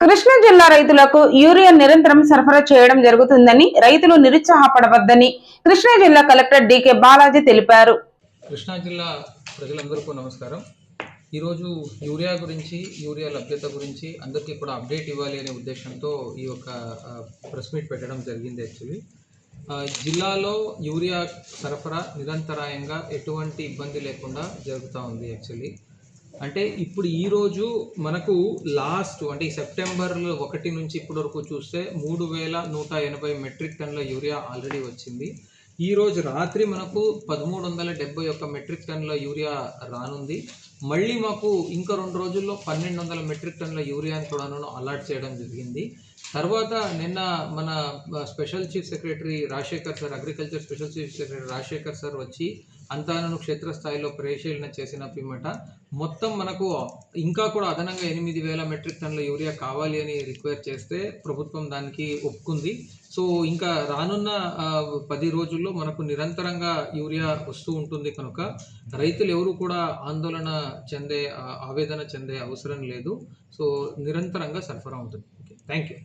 కృష్ణా జిల్లా రైతులకు యూరియా నిరంతరం సరఫరా చేయడం జరుగుతుందని రైతులు నిరుత్సాహపడవద్దని కృష్ణా జిల్లా కలెక్టర్ డికే బాలాజీ తెలిపారు. కృష్ణా జిల్లా ప్రజలందరికీ నమస్కారం. ఈరోజు యూరియా గురించి యూరియా లభ్యత గురించి అందరికీ కూడా అప్డేట్ ఇవ్వాలి అనే ఉద్దేశంతో ఈ యొక్క ప్రెస్ మీట్ పెట్టడం జరిగింది యాక్చువల్లీ. జిల్లాలో యూరియా సరఫరా నిరంతరాయంగా ఎటువంటి ఇబ్బంది లేకుండా జరుగుతూ ఉంది యాక్చువల్లీ. అంటే ఇప్పుడు ఈరోజు మనకు లాస్ట్ అంటే ఈ సెప్టెంబర్ ఒకటి నుంచి ఇప్పటి వరకు చూస్తే మూడు వేల నూట ఎనభై మెట్రిక్ టన్నుల యూరియా ఆల్రెడీ వచ్చింది. ఈరోజు రాత్రి మనకు పదమూడు వందల డెబ్బై ఒక్క మెట్రిక్ టన్నుల యూరియా రానుంది. మళ్ళీ మాకు ఇంకా రెండు రోజుల్లో పన్నెండు వందల మెట్రిక్ టన్నుల యూరియాని కూడాను అలాట్ చేయడం జరిగింది. తర్వాత నిన్న మన special chief secretary Rajasekhar sir agriculture special chief secretary Rajasekhar sir వచ్చి అంతాను క్షేత్రస్థాయిలో పరిశీలన చేసిన పిమ్మట మొత్తం మనకు ఇంకా కూడా అదనంగా ఎనిమిది వేల మెట్రిక్ టన్నుల యూరియా కావాలి అని రిక్వైర్ చేస్తే ప్రభుత్వం దానికి ఒప్పుకుంది. సో ఇంకా రానున్న పది రోజుల్లో మనకు నిరంతరంగా యూరియా వస్తూ ఉంటుంది కనుక రైతులు ఎవరు కూడా ఆందోళన చెందే ఆవేదన చెందే అవసరం లేదు. సో నిరంతరంగా సరఫరా ఉంటుంది. Thank you